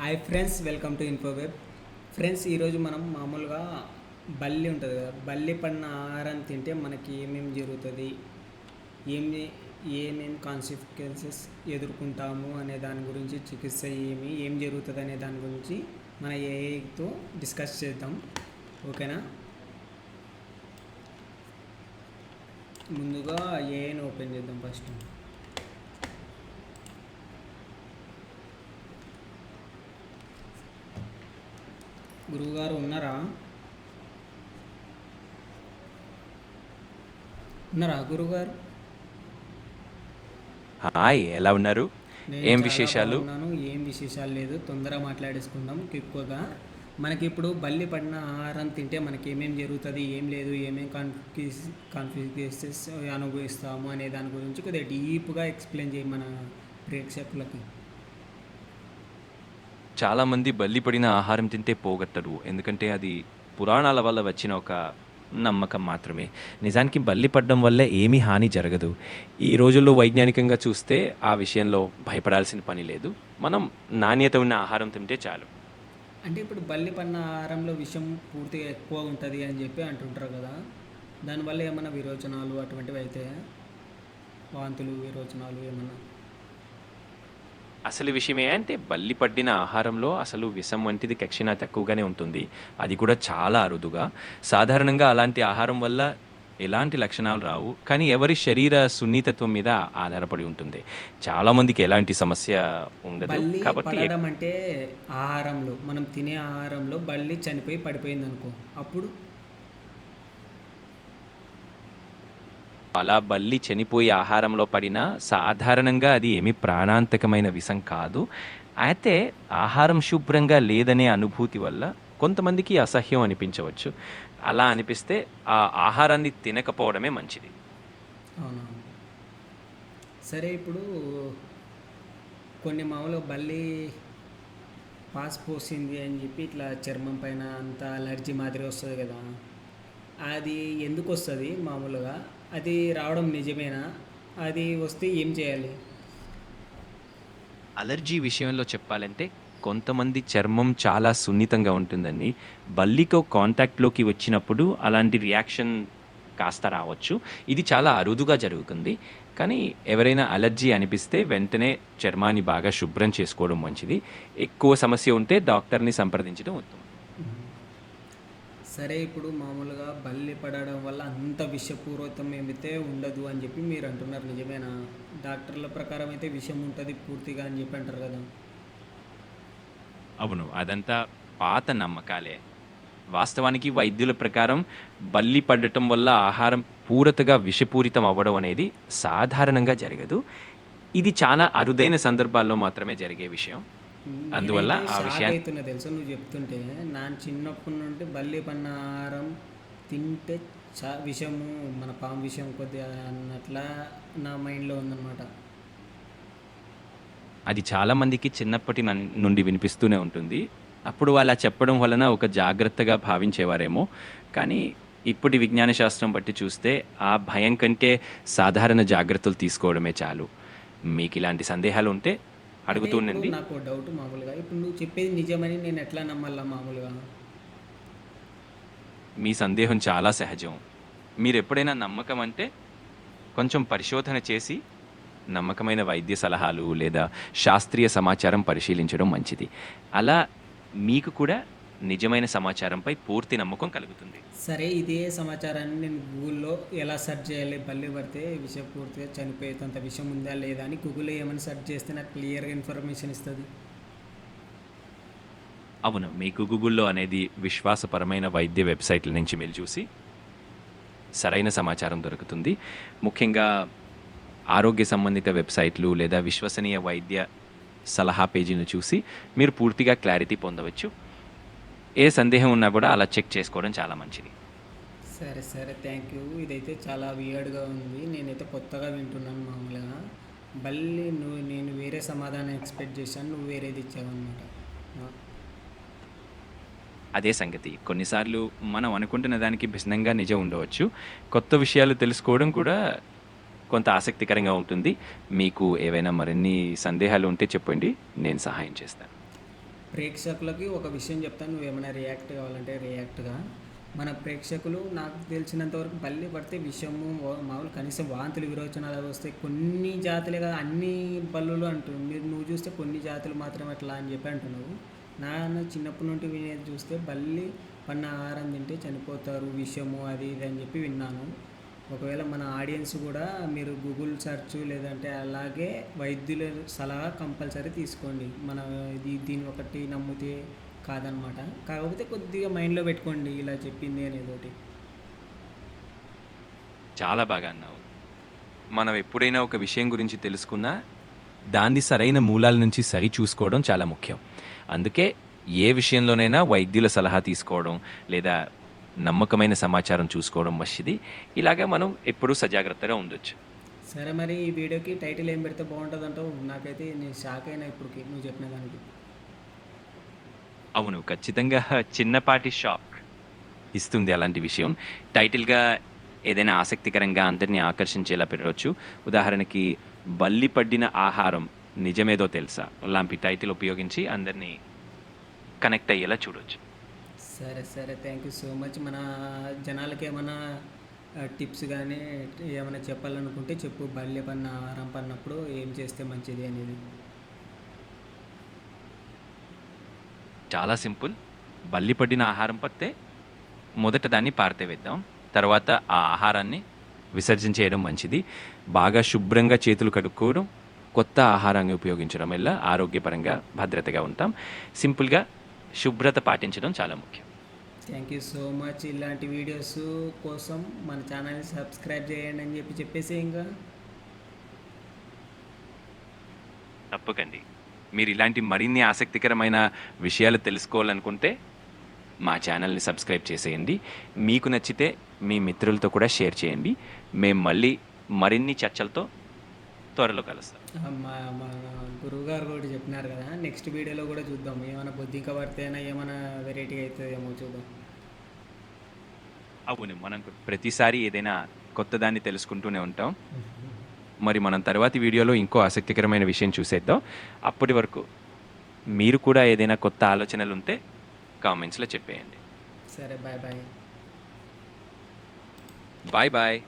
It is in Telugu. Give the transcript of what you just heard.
Hi friends welcome to Infoweb friends ఈరోజు మనం మామూలుగా బల్లి ఉంటుంది కదా బల్లి పడిన ఆహారం తింటే మనకి ఏమేమి జరుగుతుంది? ఏమి ఏమేమి కాన్సిక్వెన్సెస్ ఎదుర్కొంటాము అనే దాని గురించి చికిత్స ఏమి ఏం జరుగుతుంది అనే దాని గురించి మన ఏఐతో డిస్కస్ చేద్దాం. ఓకేనా? ముందుగా ఏఐని ఓపెన్ చేద్దాం ఫస్ట్ గురువుగారు ఉన్నారా? ఉన్నారా గురువుగారు? హాయ్ ఎలా ఉన్నారు? నేను ఏం విశేషాలు? బాగున్నాను. ఏం విశేషాలు లేదు. తొందరగా మాట్లాడేసుకుందాం ఎక్కువగా మనకి ఇప్పుడు బల్లి పడిన ఆహారం తింటే మనకి ఏమేం జరుగుతుంది ఏం లేదు ఏమేం కాన్ఫ్యూస్ కాన్ఫ్యూజెస్ అనుభవిస్తాము అనే దాని గురించి కొద్దిగా డీప్గా ఎక్స్ప్లెయిన్ చేయి మన ప్రేక్షకులకి. చాలామంది బల్లి పడిన ఆహారం తింటే పోగొట్టరు. ఎందుకంటే అది పురాణాల వల్ల వచ్చిన ఒక నమ్మకం మాత్రమే. నిజానికి బల్లి పడడం వల్ల ఏమీ హాని జరగదు. ఈ రోజుల్లో వైజ్ఞానికంగా చూస్తే ఆ విషయంలో భయపడాల్సిన పని లేదు. మనం నాణ్యత ఉన్న ఆహారం తింటే చాలు. అంటే ఇప్పుడు బల్లి పడిన ఆహారంలో విషం పూర్తిగా ఎక్కువ ఉంటుంది అని చెప్పి అంటుంటారు కదా. దానివల్ల ఏమైనా విరోచనాలు అటువంటివి అయితే వాంతులు విరోచనాలు ఏమైనా అసలు విషయం ఏంటంటే బల్లి పడిన ఆహారంలో అసలు విషం వంటిది కక్షిణ తక్కువగానే ఉంటుంది. అది కూడా చాలా అరుదుగా. సాధారణంగా అలాంటి ఆహారం వల్ల ఎలాంటి లక్షణాలు రావు. కానీ ఎవరి శరీర సున్నితత్వం మీద ఆధారపడి ఉంటుంది. చాలా మందికి ఎలాంటి సమస్య ఉండదు కాబట్టి అంటే ఆహారంలో మనం తినే ఆహారంలో బల్లి చనిపోయి పడిపోయింది అనుకో అప్పుడు అలా బల్లి చనిపోయి ఆహారంలో పడినా సాధారణంగా అది ఏమి ప్రాణాంతకమైన విషం కాదు. అయితే ఆహారం శుభ్రంగా లేదనే అనుభూతి వల్ల కొంతమందికి అసహ్యం అనిపించవచ్చు. అలా అనిపిస్తే ఆ ఆహారాన్ని తినకపోవడమే మంచిది. సరే ఇప్పుడు కొన్ని మామూలుగా బల్లి పాస్ పోసింది అని చెప్పి ఇట్లా చర్మం పైన అంత అలర్జీ మాదిరి వస్తుంది కదా. అది ఎందుకు వస్తుంది మామూలుగా? అది రావడం నిజమేనా? అది వస్తే ఏం చేయాలి? అలర్జీ విషయంలో చెప్పాలంటే కొంతమంది చర్మం చాలా సున్నితంగా ఉంటుందని బల్లితో కాంటాక్ట్లోకి వచ్చినప్పుడు అలాంటి రియాక్షన్ కాస్త రావచ్చు. ఇది చాలా అరుదుగా జరుగుతుంది. కానీ ఎవరైనా అలర్జీ అనిపిస్తే వెంటనే చర్మాన్ని బాగా శుభ్రం చేసుకోవడం మంచిది. ఎక్కువ సమస్య ఉంటే డాక్టర్ని సంప్రదించడం ఉత్తమం. సరే ఇప్పుడు మామూలుగా బల్లి పడడం వల్ల అంత విషపూరితం ఏమైతే ఉండదు అని చెప్పి మీరు అంటున్నారు నిజమేనా? డాక్టర్ల ప్రకారం అయితే విషం ఉంటుంది పూర్తిగా అని చెప్పి అంటారు కదా. అవును అదంతా పాత నమ్మకాలే. వాస్తవానికి వైద్యుల ప్రకారం బల్లి పడటం వల్ల ఆహారం పూరతగా విషపూరితం అవ్వడం అనేది సాధారణంగా జరగదు. ఇది చాలా అరుదైన సందర్భాల్లో మాత్రమే జరిగే విషయం. అందువల్ల ఆ అవుతున్నా తెలుసా? నువ్వు చెప్తుంటే నా చిన్నప్పటి నుండి బల్లి పన్న ఆహారం తింటే చా విషము మన పాము విషయం కొద్దిగా అన్నట్లా నా మైండ్లో ఉందన్నమాట. అది చాలా మందికి చిన్నప్పటి నన్- నుండి వినిపిస్తూనే ఉంటుంది. అప్పుడు అలా చెప్పడం వలన ఒక జాగ్రత్తగా భావించేవారేమో. కానీ ఇప్పటి విజ్ఞాన శాస్త్రం బట్టి చూస్తే ఆ భయం కంటే సాధారణ జాగ్రత్తలు తీసుకోవడమే చాలు. మీకు ఇలాంటి సందేహాలు ఉంటే అడుగుతూ అంటే ఉండండి. ఇప్పుడు నాకు డౌట్ మామూలుగా. ఇప్పుడు నువ్వు చెప్పేది నిజమని నేను ఎట్లా నమ్మాలా మామూలుగా? మీ సందేహం చాలా సహజం. మీరు ఎప్పుడైనా నమ్మకం అంటే కొంచెం పరిశోధన చేసి నమ్మకమైన వైద్య సలహాలు లేదా శాస్త్రీయ సమాచారం పరిశీలించడం మంచిది. అలా మీకు కూడా నిజమైన సమాచారంపై పూర్తి నమ్మకం కలుగుతుంది. సరే ఇదే సమాచారాన్ని నేను గూగుల్లో ఎలా సెర్చ్ చేయాలి బల్లి పడితే విషయం పూర్తిగా చనిపోయేంత విషయం ఉందా లేదా అని గూగుల్లో ఏమైనా సెర్చ్ చేస్తే నాకు క్లియర్గా ఇన్ఫర్మేషన్ ఇస్తుంది. అవును మీకు గూగుల్లో అనేది విశ్వాసపరమైన వైద్య వెబ్సైట్ల నుంచి మీరు చూసి సరైన సమాచారం దొరుకుతుంది. ముఖ్యంగా ఆరోగ్య సంబంధిత వెబ్సైట్లు లేదా విశ్వసనీయ వైద్య సలహా పేజీని చూసి మీరు పూర్తిగా క్లారిటీ పొందవచ్చు. ఏ సందేహం ఉన్నా కూడా అలా చెక్ చేసుకోవడం చాలా మంచిది. సరే సరే. థ్యాంక్ యూ ఇదైతే చాలా వియర్డ్గా ఉంది. నేనైతే కొత్తగా వింటున్నాను మామూలుగా. బల్లి నువ్వు నేను వేరే సమాధానం ఎక్స్పెక్ట్ చేశాను. నువ్వు వేరేది ఇచ్చావన్నమాట అదే సంగతి. కొన్నిసార్లు మనం అనుకుంటున్న దానికి భిన్నంగా నిజం ఉండవచ్చు. కొత్త విషయాలు తెలుసుకోవడం కూడా కొంత ఆసక్తికరంగా ఉంటుంది. మీకు ఏవైనా మరిన్ని సందేహాలు ఉంటే చెప్పండి. నేను సహాయం చేస్తాను. ప్రేక్షకులకి ఒక విషయం చెప్తాను. నువ్వు ఏమైనా రియాక్ట్ కావాలంటే రియాక్ట్గా. మన ప్రేక్షకులు నాకు తెలిసినంతవరకు బల్లి పడితే విషము మామూలు కనీసం వాంతులు విరోచనాలు అవి వస్తాయి. కొన్ని జాతులే కదా అన్ని బల్లులు అంటున్నావు. మీరు నువ్వు చూస్తే కొన్ని జాతులు మాత్రం అట్లా అని చెప్పి అంటున్నావు. నాన్న చిన్నప్పటి నుండి వినేది చూస్తే బల్లి పన్న ఆహారం తింటే చనిపోతారు విషము అది ఇది అని చెప్పి విన్నాను. ఒకవేళ మన ఆడియన్స్ కూడా మీరు గూగుల్ సెర్చ్ లేదంటే అలాగే వైద్యుల సలహా కంపల్సరీ తీసుకోండి. మన ఇది దీని ఒకటి నమ్మితే కాదనమాట కాకపోతే కొద్దిగా మైండ్లో పెట్టుకోండి ఇలా చెప్పింది అనేది ఒకటి చాలా బాగా అన్నావు. మనం ఎప్పుడైనా ఒక విషయం గురించి తెలుసుకున్నా దాన్ని సరైన మూలాల నుంచి సరి చూసుకోవడం చాలా ముఖ్యం. అందుకే ఏ విషయంలోనైనా వైద్యుల సలహా తీసుకోవడం లేదా నమ్మకమైన సమాచారం చూసుకోవడం మంచిది. ఇలాగా మనం ఎప్పుడూ సజాగ్రత్తగా ఉండొచ్చు. సరే మరి ఈ వీడియోకి టైటిల్ ఏం పెడితే బాగుంటుంది అంటావు నాకైతే నేను షాక్ అయినా ఇప్పటికి నువ్వు చెప్పిన దానికి. అవును ఖచ్చితంగా చిన్నపాటి షాక్ ఇస్తుంది అలాంటి విషయం. టైటిల్గా ఏదైనా ఆసక్తికరంగా అందరినీ ఆకర్షించేలా పెట్టవచ్చు. ఉదాహరణకి బల్లి పడ్డిన ఆహారం నిజమేదో తెలుసా? లాంటి టైటిల్ ఉపయోగించి అందరినీ కనెక్ట్ అయ్యేలా చూడొచ్చు. సరే సరే. థ్యాంక్ యూ సో మచ్ మన జనాలకి ఏమైనా టిప్స్ కానీ ఏమైనా చెప్పాలనుకుంటే చెప్పు. బల్లి పన్న ఆహారం పన్నప్పుడు ఏం చేస్తే మంచిది అనేది. చాలా సింపుల్. బల్లి పడిన ఆహారం పడితే మొదట దాన్ని పారితే వేద్దాం. తర్వాత ఆ ఆహారాన్ని విసర్జన చేయడం మంచిది. బాగా శుభ్రంగా చేతులు కడుక్కోవడం కొత్త ఆహారాన్ని ఉపయోగించడం వల్ల ఆరోగ్యపరంగా భద్రతగా ఉంటాం. సింపుల్గా శుభ్రత పాటించడం చాలా ముఖ్యం. థ్యాంక్ యూ సో మచ్ ఇలాంటి వీడియోస్ కోసం మన ఛానల్ని సబ్స్క్రైబ్ చేయండి అని చెప్పి చెప్పేసి ఇంకా. తప్పకండి. మీరు ఇలాంటి మరిన్ని ఆసక్తికరమైన విషయాలు తెలుసుకోవాలనుకుంటే మా ఛానల్ని సబ్స్క్రైబ్ చేసేయండి. మీకు నచ్చితే మీ మిత్రులతో కూడా షేర్ చేయండి. మేము మళ్ళీ మరిన్ని చర్చలతో త్వరలో కలుస్తాం. ఆ, మా మా గురువుగారు కూడా చెప్పినారు కదా నెక్స్ట్ వీడియోలో కూడా చూద్దాం. ఏమైనా బొద్దింక పడితేనా ఏమైనా వెరైటీ అవుతుందేమో చూద్దాం. అవును మనం ప్రతిసారి ఏదైనా కొత్త దాన్ని తెలుసుకుంటూనే ఉంటాం. మరి మనం తర్వాతి వీడియోలో ఇంకో ఆసక్తికరమైన విషయం చూసేద్దాం. అప్పటి వరకు మీరు కూడా ఏదైనా కొత్త ఆలోచనలు ఉంటే కామెంట్స్లో చెప్పేయండి. సరే బాయ్ బాయ్ బాయ్ బాయ్